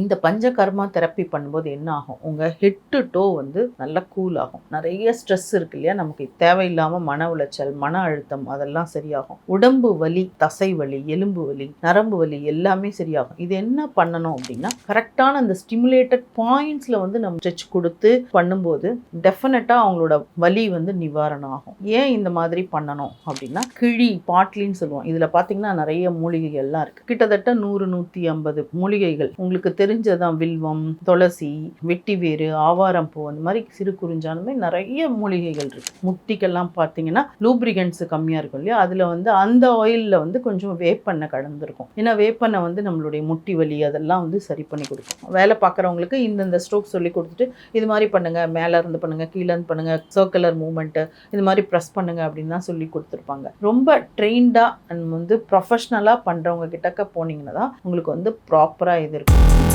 இந்த பஞ்சகர்மா தெரப்பி பண்ணும்போது என்ன ஆகும் உங்கள் ஹெட் டு டோ வந்து நல்லா கூல் ஆகும். நிறைய ஸ்ட்ரெஸ் இருக்கு இல்லையா? நமக்கு தேவையில்லாமல் மன உளைச்சல் மன அழுத்தம் அதெல்லாம் சரியாகும். உடம்பு வலி தசை வலி எலும்பு வலி நரம்பு வலி எல்லாமே சரியாகும். இது என்ன பண்ணணும் அப்படின்னா கரெக்டான அந்த ஸ்டிமுலேட்டட் பாயிண்ட்ஸில் வந்து நம்ம ஸ்ட்ரெச் கொடுத்து பண்ணும்போது டெஃபினட்டாக அவங்களோட வலி வந்து நிவாரணம் ஆகும். ஏன் இந்த மாதிரி பண்ணணும் அப்படின்னா கிழி பாட்லின்னு சொல்லுவோம். இதில் பார்த்தீங்கன்னா நிறைய மூலிகைகள்லாம் இருக்குது கிட்டத்தட்ட நூறு நூற்றி ஐம்பது மூலிகைகள். உங்களுக்கு தெரிஞ்சதான் வில்வம் துளசி வெட்டிவேறு ஆவாரம் பூ அந்த மாதிரி சிறு குறிஞ்சாலுமே நிறைய மூலிகைகள் இருக்கு. முட்டிக்கெல்லாம் பார்த்தீங்கன்னா லூப்ரிகன்ஸ் கம்மியாக இருக்கும் இல்லையா? அதில் வந்து அந்த ஆயிலில் வந்து கொஞ்சம் வேப்பெண்ணெய் கலந்துருக்கும். ஏன்னா வேப்பெண்ணெய் வந்து நம்மளுடைய முட்டி வலி அதெல்லாம் வந்து சரி பண்ணி கொடுக்கும். வேலை பார்க்குறவங்களுக்கு இந்தந்த ஸ்ட்ரோக் சொல்லி கொடுத்துட்டு இது மாதிரி பண்ணுங்க மேலே இருந்து பண்ணுங்க கீழே இருந்து பண்ணுங்க சர்க்குலர் மூமெண்ட்டு இது மாதிரி ப்ரெஸ் பண்ணுங்க அப்படின்னு தான் சொல்லி கொடுத்துருப்பாங்க. ரொம்ப ட்ரெயின்டாக அண்ட் வந்து ப்ரொஃபஷ்னலாக பண்ணுறவங்க கிட்டக்க போனீங்கன்னா தான் உங்களுக்கு வந்து ப்ராப்பராக இது இருக்கும்.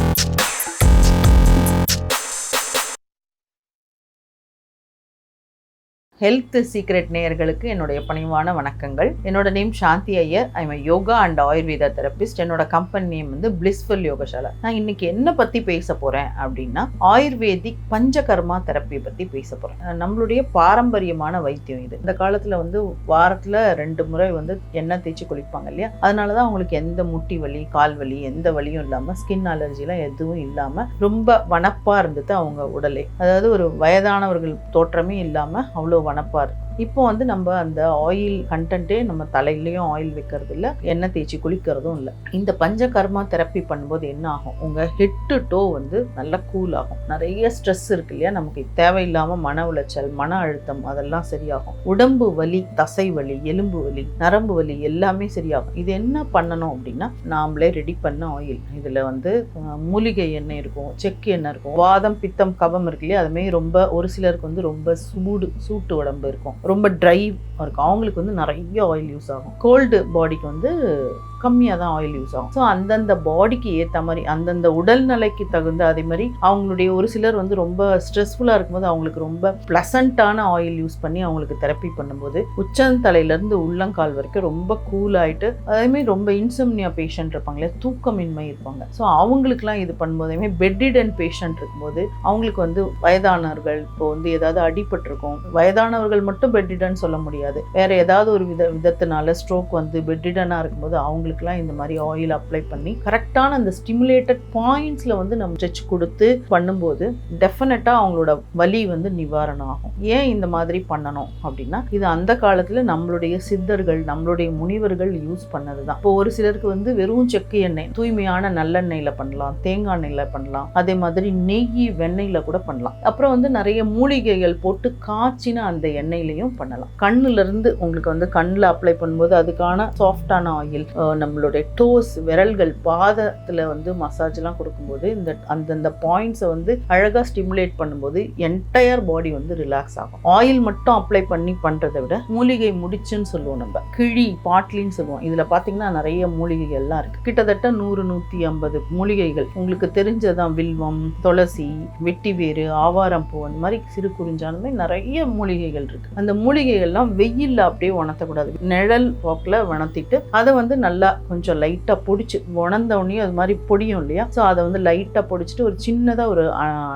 ஹெல்த் சீக்ரெட் நேயர்களுக்கு என்னுடைய பணிவான வணக்கங்கள். என்னோட name Shanthi Iyer. I'm yoga and Ayurveda therapist என்னோட கம்பெனி நேம் வந்து பிளிஸ்ஃபுல் யோகசாலா நான் இன்னைக்கு என்ன பற்றி பேச போகிறேன் அப்படின்னா ஆயுர்வேதிக் பஞ்சகர்மா தெரப்பியை பற்றி பேச போகிறேன் நம்மளுடைய பாரம்பரியமான வைத்தியம் இது. இந்த காலத்தில் வந்து வாரத்தில் ரெண்டு முறை வந்து எண்ணெய் தேய்ச்சி குளிப்பாங்க இல்லையா? அதனால தான் அவங்களுக்கு எந்த முட்டி வலி கால் வலி எந்த வலியும் இல்லாமல் ஸ்கின் அலர்ஜிலாம் எதுவும் இல்லாமல் ரொம்ப வனப்பாக இருந்தது அவங்க உடலே. அதாவது ஒரு வயதானவர்கள் தோற்றமே இல்லாமல் அவ்வளோ வனப்பார் இப்போ வந்து நம்ம அந்த ஆயில் கண்டென்ட்டே நம்ம தலையிலையும் ஆயில் வைக்கிறது இல்லை எண்ணெய் தேய்ச்சி குளிக்கிறதும் இல்லை. இந்த பஞ்சகர்மா தெரப்பி பண்ணும்போது என்ன ஆகும்? உங்கள் ஹெட் டு டோ வந்து நல்லா கூல் ஆகும். நிறைய ஸ்ட்ரெஸ் இருக்கு இல்லையா? நமக்கு தேவையில்லாமல் மன உளைச்சல் மன அழுத்தம் அதெல்லாம் சரியாகும். உடம்பு வலி தசை வலி எலும்பு வலி நரம்பு வலி எல்லாமே சரியாகும். இது என்ன பண்ணணும் அப்படின்னா நாமளே ரெடி பண்ண ஆயில் இதில் வந்து மூலிகை எண்ணெய் இருக்கும் செக்கு எண்ணெய் இருக்கும் வாதம் பித்தம் கபம் இருக்கு இல்லையா? அதுமாரி ரொம்ப ஒரு சிலருக்கு வந்து ரொம்ப சூடு சூட்டு உடம்பு இருக்கும். ரொம்ப ட்ரை இருக்கும். அவங்களுக்கு வந்து நிறைய ஆயில் யூஸ் ஆகும். கோல்டு பாடிக்கு வந்து கம்மியாக தான் ஆயில் யூஸ் ஆகும். ஸோ அந்தந்த பாடிக்கு ஏற்ற மாதிரி அந்தந்த உடல் நிலைக்கு தகுந்த அதே மாதிரி அவங்களுடைய ஒரு சிலர் வந்து ரொம்ப ஸ்ட்ரெஸ்ஃபுல்லாக இருக்கும்போது அவங்களுக்கு ரொம்ப ப்ளசண்ட்டான ஆயில் யூஸ் பண்ணி அவங்களுக்கு தெரப்பி பண்ணும்போது உச்சந்தலையிலேருந்து உள்ளங்கால் வரைக்கும் ரொம்ப கூல் ஆகிட்டு அதேமாதிரி ரொம்ப இன்சம்னியா பேஷண்ட் இருப்பாங்களே தூக்கமின்மை இருப்பாங்க. ஸோ அவங்களுக்குலாம் இது பண்ணும்போதுமே பெட்டிடன் பேஷண்ட் இருக்கும்போது அவங்களுக்கு வந்து வயதானவர்கள் இப்போ வந்து ஏதாவது அடிபட்டிருக்கும் வயதானவர்கள் மட்டும் பெட்டிடன் சொல்ல முடியாது. வேற ஏதாவது ஒரு வித விதத்தினால ஸ்ட்ரோக் வந்து பெட்டிடனாக இருக்கும்போது அவங்களுக்குலாம் இந்த மாதிரி ஆயில் அப்ளை பண்ணி கரெக்டான அந்த ஸ்டிமுலேட்டட் பாயிண்ட்ஸில் வந்து நம்ம ஸ்ட்ரெச் கொடுத்து பண்ணும்போது டெஃபினட்டாக அவங்களோட வலி வந்து நிவாரணம் ஆகும். ஏன் இந்த மாதிரி பண்ணணும் அப்படின்னா இது அந்த காலத்தில் நம்மளுடைய சித்தர்கள் நம்மளுடைய முனிவர்கள் யூஸ் பண்ணது தான் இப்போ ஒரு சிலருக்கு வந்து வெறும் செக்கு எண்ணெய் தூய்மையான நல்லெண்ணெயில் பண்ணலாம் தேங்காய் எண்ணெயில் பண்ணலாம் அதே மாதிரி நெய் வெண்ணெயில் கூட பண்ணலாம். அப்புறம் வந்து நிறைய மூலிகைகள் போட்டு காய்ச்சின அந்த எண்ணெயிலையும் பண்ணலாம். கண்ணுல இருந்து உங்களுக்கு வந்து கண்ணில் அப்ளை பண்ணும்போது அதுக்கான சாஃப்டான ஆயில் நம்மளுடைய டோஸ் விரல்கள் பாதத்தில் வந்து மசாஜ்லாம் கொடுக்கும்போது இந்த அந்தந்த பாயிண்ட்ஸை வந்து அழகாக ஸ்டிமுலேட் பண்ணும்போது என்டையர் பாடி வந்து ரிலாக்ஸ் ஆகும். ஆயில் மட்டும் அப்ளை பண்ணி பண்ணுறதை விட மூலிகை முடிச்சுன்னு சொல்லுவோம் நம்ம. கிழி பாட்லின்னு சொல்லுவோம். இதில் பார்த்தீங்கன்னா நிறைய மூலிகைகள்லாம் இருக்குது கிட்டத்தட்ட நூறு நூற்றி ஐம்பது மூலிகைகள். உங்களுக்கு தெரிஞ்சதான் வில்வம் துளசி வெட்டிவேறு ஆவாரம் பூ அந்த மாதிரி சிறு குறிஞ்சானுமே நிறைய மூலிகைகள் இருக்குது அந்த மூலிகைகள்லாம் வெயிலில் அப்படியே உணர்த்தக்கூடாது. நிழல் போக்கில் உணர்த்திட்டு அதை வந்து நல்லா கொஞ்சம் லைட்டாக பொடிச்சு உணர்ந்த உடனே அது மாதிரி பொடியும் இல்லையா? ஸோ அதை வந்து லைட்டாக பொடிச்சிட்டு ஒரு சின்னதாக ஒரு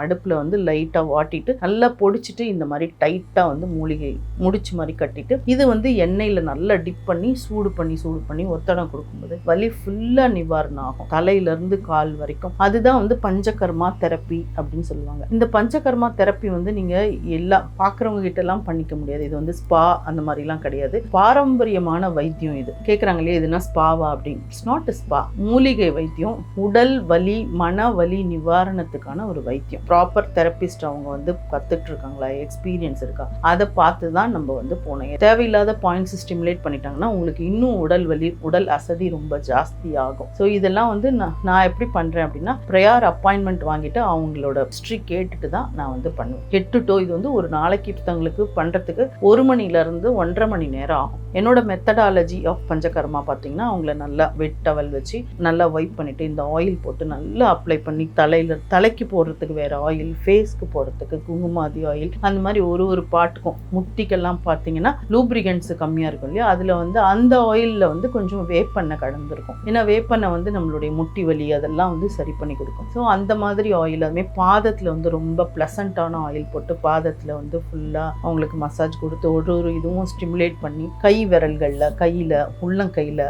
அடுப்பில் வந்து லைட்டாக வாட்டிட்டு நல்லா பொடிச்சிட்டு இந்த மாதிரி டைட்டாக வந்து மூலிகை முடிச்சு மாதிரி கட்டிட்டு இது வந்து எண்ணெயில் நல்லா டிப் பண்ணி சூடு பண்ணி சூடு பண்ணி ஒத்தடம் கொடுக்கும்போது வலி ஃபுல்லாக நிவாரணம் ஆகும். தலையிலேருந்து கால் வரைக்கும். அதுதான் வந்து பஞ்சகர்மா தெரப்பி அப்படின்னு சொல்லுவாங்க. இந்த பஞ்சகர்மா தெரப்பி வந்து நீங்கள் எல்லா பார்க்குறவங்க கிட்டலாம் பண்ணிக்க முடியாது. இது வந்து ஸ்பா அந்த மாதிரிலாம் கிடையாது. பாரம்பரியமான வைத்தியம் இது. கேட்குறாங்க இல்லையா? இதுனா ஸ்பாவா அப்படின்னு இட்ஸ் நாட் ஸ்பா மூலிகை வைத்தியம் உடல் வலி மன வலி நிவாரணத்துக்கான ஒரு வைத்தியம். ப்ராப்பர் தெரபிஸ்ட் அவங்க வந்து கற்றுட்டு இருக்காங்களா எக்ஸ்பீரியன்ஸ் இருக்கா? அதை பார்த்து தான் நம்ம வந்து போனோம். தேவையில்லாத பாயிண்ட்ஸ் ஸ்டிமுலேட் பண்ணிட்டாங்கன்னா உங்களுக்கு இன்னும் உடல் வலி உடல் அசதி ரொம்ப ஜாஸ்தி ஆகும். ஸோ இதெல்லாம் வந்து நான் நான் எப்படி பண்ணுறேன் அப்படின்னா ப்ரேயர் அப்பாயின்மெண்ட் வாங்கிட்டு அவங்களோட ஹிஸ்ட்ரி கேட்டுட்டு தான் நான் வந்து பண்ணுவேன். கெட்டுட்டோ டோ இது வந்து ஒரு நாளைக்கு தங்களுக்கு பண்ணுறதுக்கு ஒரு மணிலேருந்து ஒன்றரை மணி நேரம் ஆகும். என்னோட மெத்தடாலஜி ஆஃப் பஞ்சகர்மா பார்த்தீங்கன்னா அவங்கள நல்லா வெட் டவல் வச்சு நல்லா வைப் பண்ணிவிட்டு இந்த ஆயில் போட்டு நல்லா அப்ளை பண்ணி தலையில் தலைக்கு போடுறதுக்கு வேற ஆயில் ஃபேஸ்க்கு போடுறதுக்கு குங்குமாதி ஆயில் அந்த மாதிரி ஒரு ஒரு பாட்டுக்கும். முட்டிக்கெல்லாம் பார்த்தீங்கன்னா லூப்ரிகன்ஸ் கம்மியாக இருக்கும் இல்லையா? அதில் வந்து அந்த ஆயிலில் வந்து கொஞ்சம் வேப்பெண்ணெய் கலந்துருக்கும். ஏன்னா வேப்பெண்ணை வந்து நம்மளுடைய முட்டி வலி அதெல்லாம் வந்து சரி பண்ணி கொடுக்கும். ஸோ அந்த மாதிரி ஆயில் அதுமாதிரி பாதத்தில் வந்து ரொம்ப ப்ளசண்ட்டான ஆயில் போட்டு பாதத்தில் வந்து ஃபுல்லாக அவங்களுக்கு மசாஜ் கொடுத்து ஒரு ஒரு இதுவும் ஸ்டிமுலேட் பண்ணி கை விரல்களில் கையில் உள்ளங்கையில்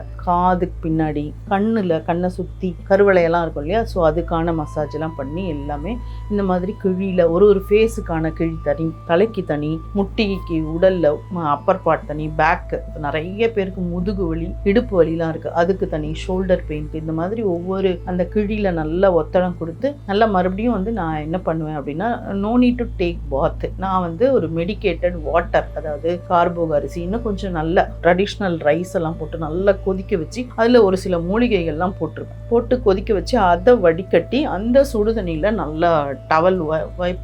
காதுக்கு பின்னாடி கண்ணில் கண்ணை சுற்றி கருவளையெல்லாம் இருக்கும் இல்லையா? ஸோ அதுக்கான மசாஜ் எல்லாம் பண்ணி எல்லாமே இந்த மாதிரி கிழியில் ஒரு ஒரு ஃபேஸுக்கான கிழி தனி தலைக்கு தனி முட்டிக்கு உடலில் அப்பர் பார்ட் தனி பேக்கு நிறைய பேருக்கு முதுகு வலி இடுப்பு வலிலாம் இருக்குது அதுக்கு தனி ஷோல்டர் பெயிண்ட்டு இந்த மாதிரி ஒவ்வொரு அந்த கிழியில் நல்லா ஒத்தடம் கொடுத்து நல்லா மறுபடியும் வந்து நான் என்ன பண்ணுவேன் அப்படின்னா நோ நீட் டு டேக் பாத்து நான் வந்து ஒரு மெடிக்கேட்டட் வாட்டர் அதாவது கார்போக அரிசி இன்னும் கொஞ்சம் நல்ல ட்ரெடிஷ்னல் ரைஸ் எல்லாம் போட்டு நல்லா கொதிக்க வச்சு அதில் ஒரு சில மூலிகைகள்லாம் போட்டிருப்பேன் போட்டு கொதிக்க வச்சு அதை வடிகட்டி அந்த சுடு தண்ணியில் நல்லா டவல்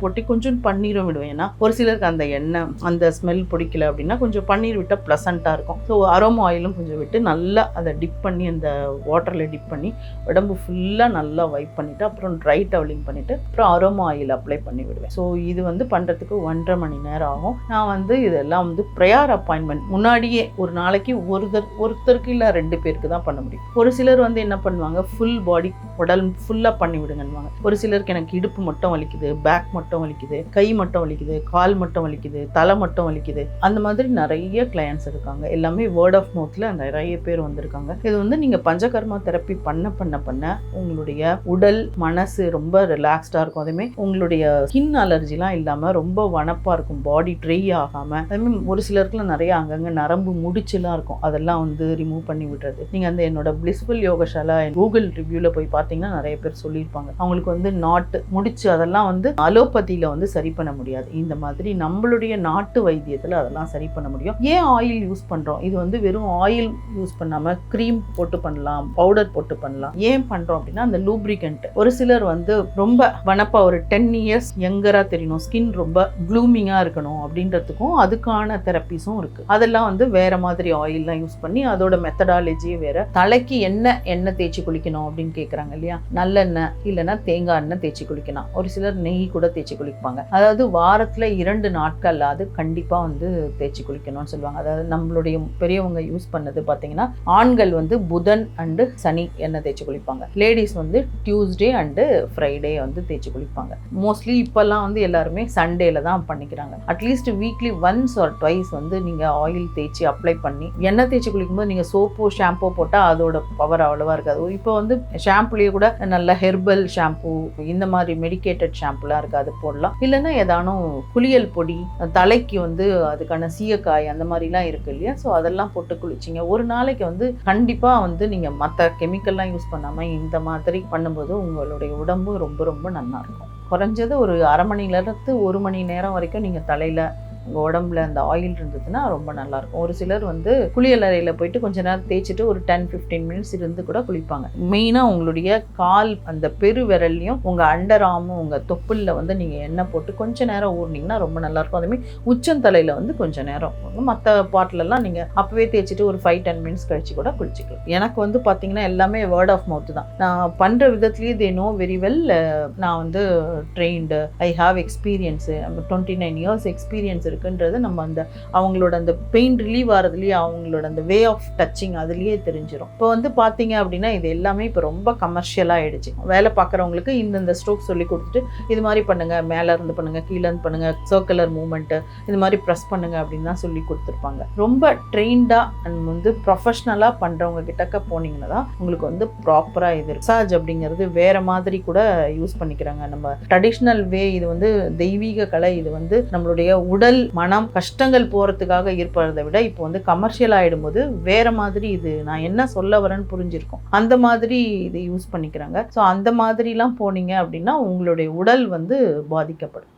போட்டு கொஞ்சம் பன்னீரும் விடுவேன். ஏன்னா ஒரு சிலருக்கு அந்த எண்ணெய் அந்த ஸ்மெல் பிடிக்கல அப்படின்னா கொஞ்சம் பன்னீர் விட்டால் ப்ளசண்ட்டாக இருக்கும். ஸோ அரோமா ஆயிலும் கொஞ்சம் விட்டு நல்லா அதை டிப் பண்ணி அந்த வாட்டரில் டிப் பண்ணி உடம்பு ஃபுல்லாக நல்லா வைப் பண்ணிவிட்டு அப்புறம் ட்ரை டவலிங் பண்ணிவிட்டு அப்புறம் அரோமா ஆயில் அப்ளை பண்ணி விடுவேன். ஸோ இது வந்து பண்ணுறதுக்கு ஒன்றரை மணி நேரம் ஆகும். நான் வந்து இதெல்லாம் வந்து ப்ரேயர் அப்பாயின்மெண்ட் முன்னாடியே ஒரு நாளைக்கு ஒருத்தர் ஒருத்தருக்கு இல்லை ரெண்டு பேருக்கு தான் பண்ண முடியும். ஒரு சிலர் வந்து என்ன பண்ணுவாங்க ஃபுல் பாடி உடல் ஃபுல்லாக பண்ணி விடுங்கன்னுவாங்க. ஒரு சிலருக்கு எனக்கு இடுப்பு மட்டும் வலிக்குது பேக் மட்டும் வலிக்குது கை மட்டும் வலிக்குது கால் மட்டும் வலிக்குது தலை மட்டும் வலிக்குது. அந்த மாதிரி நிறைய கிளையன்ஸ் இருக்காங்க. எல்லாமே வேர்ட் ஆஃப் மவுத்தில் நிறைய பேர் வந்திருக்காங்க. இது வந்து நீங்கள் பஞ்சகர்மா தெரப்பி பண்ண பண்ண பண்ண உங்களுடைய உடல் மனசு ரொம்ப ரிலாக்ஸ்டாக இருக்கும். அதேமாதிரி உங்களுடைய ஸ்கின் அலர்ஜிலாம் இல்லாமல் ரொம்ப வனப்பாக இருக்கும். பாடி ட்ரை ஆகாமல் அதுமாதிரி ஒரு சிலருக்குலாம் நிறைய அங்கங்கே நரம்பு முடிச்சுலாம் இருக்கும். அதெல்லாம் வந்து ரிமூவ் பண்ணி விடுறது. நீங்கள் அந்த என்னோட பிளிஸ்ஃபுல் யோகசாலா கூகுள் ரிவ்யூவில் போய் பார்த்தீங்கன்னா நிறைய பேர் சொல்லியிருப்பாங்க. அவங்களுக்கு வந்து நாட்டு முடிச்சு அதெல்லாம் வந்து அலோபதியில் வந்து சரி பண்ண முடியாது. இந்த மாதிரி நம்மளுடைய நாட்டு வைத்தியத்தில் அதெல்லாம் சரி பண்ண முடியும். ஏன் ஆயில் யூஸ் பண்ணுறோம் இது வந்து வெறும் ஆயில் யூஸ் பண்ணாமல் க்ரீம் போட்டு பண்ணலாம் பவுடர் போட்டு பண்ணலாம். ஏன் பண்ணுறோம் அப்படின்னா அந்த லூப்ரிகண்ட் ஒரு சிலர் வந்து ரொம்ப வனப்பா ஒரு டென் இயர்ஸ் யங்கராக தெரியணும். ஸ்கின் ரொம்ப க்ளூமிங்காக இருக்கணும் அப்படின்றதுக்கும் அதுக்கான தெரப்பிஸும் இருக்குது அதெல்லாம் வந்து வேறு மாதிரி ஆயில்லாம் யூஸ் பண்ணி அதோட மெத்தடாலஜியே வேற. தலைக்கு என்ன எண்ணெய் தேய்ச்சி குளிக்கணும் அப்படின்னு கேட்குறாங்க இல்லையா? நல்லெண்ணெய் இல்லைன்னா தேங்காய் எண்ணெய் தேய்ச்சி குளிக்கலாம். ஒரு சிலர் நெய் கூட தேய்ச்சி குளிப்பாங்க. அதாவது வாரத்தில் இரண்டு நாட்கள் அது கண்டிப்பாக வந்து தேய்ச்சி குளிக்கணும்னு சொல்லுவாங்க. அதாவது நம்மளுடைய பெரியவங்க யூஸ் பண்ணது பார்த்தீங்கன்னா ஆண்கள் வந்து புதன் அண்டு சனி எண்ணெய் தேய்ச்சி குளிப்பாங்க. லேடிஸ் வந்து டியூஸ்டே அண்டு ஃப்ரைடே வந்து தேய்ச்சி குளிப்பாங்க. மோஸ்ட்லி இப்போல்லாம் வந்து எல்லாருமே சண்டேல தான் பண்ணிக்கிறாங்க. At least weekly once or twice வந்து நீங்கள் ஆயில் தேய்ச்சி அப்ளை பண்ணி எண்ணெய் தேய்ச்சி குளிக்கும்போது நீங்கள் சோப்போ ஷாம்போ போட்டால் அதோட பவர் அவ்வளோவா இருக்காது. இப்போ வந்து ஷாம்புலேயே கூட நல்ல ஹெர்பல் ஷாம்பு இந்த மாதிரி மெடிக்கேட்டட் ஷாம்புலாம் இருக்குது அது போடலாம். இல்லைன்னா ஏதானும் குளியல் பொடி தலைக்கு வந்து அதுக்கான சீயக்காய் அந்த மாதிரிலாம் இருக்குது இல்லையா? ஸோ அதெல்லாம் போட்டு குளிச்சிங்க. ஒரு நாளைக்கு வந்து கண்டிப்பாக வந்து நீங்கள் மற்ற கெமிக்கல்லாம் யூஸ் பண்ணாமல் இந்த மாதிரி பண்ணும்போது உங்களுடைய உடம்பு ரொம்ப ரொம்ப நல்லாயிருக்கும் குறைஞ்சது ஒரு அரை மணிலேருந்து ஒரு மணி நேரம் வரைக்கும் நீங்கள் தலையில் உங்கள் உடம்புல அந்த ஆயில் இருந்ததுன்னா ரொம்ப நல்லாயிருக்கும். ஒரு சிலர் வந்து குளியலறையில் போயிட்டு கொஞ்ச நேரம் தேய்ச்சிட்டு ஒரு டென் ஃபிஃப்டீன் மினிட்ஸ் இருந்து கூட குளிப்பாங்க. மெயினாக உங்களுடைய கால் அந்த பெரு விரல்லையும் உங்கள் அண்டர் ஆமும் உங்கள் தொப்புளில் வந்து நீங்கள் எண்ணெய் போட்டு கொஞ்ச நேரம் ஊறினீங்கன்னா ரொம்ப நல்லாயிருக்கும். அதேமாதிரி உச்சந்தலையில் வந்து கொஞ்சம் நேரம் மற்ற பாட்டிலெல்லாம் நீங்கள் அப்போவே தேய்ச்சிட்டு ஒரு ஃபைவ் டென் மினிட்ஸ் கழிச்சு கூட குளிச்சிக்கலாம். எனக்கு வந்து பார்த்தீங்கன்னா எல்லாமே வேர்ட் ஆஃப் மவுத் தான். நான் பண்ணுற விதத்துலேயே தே நோ வெரி வெல் நான் வந்து trained I have experience twenty nine years experience இருக்குன்றது நம்ம அந்த அவங்களோட அந்த பெயின் ரிலீவ் ஆகிறதுலேயே அவங்களோட அந்த வே ஆஃப் டச்சிங் அதுலேயே தெரிஞ்சிடும் இப்போ வந்து பார்த்தீங்க அப்படின்னா இது எல்லாமே இப்போ ரொம்ப கமர்ஷியலாக ஆகிடுச்சு வேலை பார்க்குறவங்களுக்கு இந்தந்த ஸ்ட்ரோக் சொல்லி கொடுத்துட்டு இது மாதிரி பண்ணுங்கள் மேலே இருந்து பண்ணுங்கள் கீழே இருந்து பண்ணுங்கள் சர்க்குலர் மூமெண்ட்டு இது மாதிரி ப்ரெஸ் பண்ணுங்கள் அப்படின்னு தான் சொல்லி கொடுத்துருப்பாங்க. ரொம்ப ட்ரெயின்டாக அண்ட் வந்து ப்ரொஃபஷ்னலாக பண்ணுறவங்க கிட்டக்க போனீங்கன்னா தான் உங்களுக்கு வந்து ப்ராப்பராக இது மசாஜ் அப்படிங்கிறது வேறு மாதிரி கூட யூஸ் பண்ணிக்கிறாங்க. நம்ம ட்ரெடிஷ்னல் வே இது வந்து தெய்வீக கலை இது வந்து நம்மளுடைய உடல் மனம் கஷ்டங்கள் போகிறதுக்காக இருப்பதை விட இப்போ வந்து கமர்ஷியல் ஆகிடும்போது வேற மாதிரி இது நான் என்ன சொல்ல வரேன்னு புரிஞ்சிருக்கும். அந்த மாதிரி இதை யூஸ் பண்ணிக்கிறாங்க. ஸோ அந்த மாதிரிலாம் போனீங்க அப்படின்னா உங்களுடைய உடல் வந்து பாதிக்கப்படும்.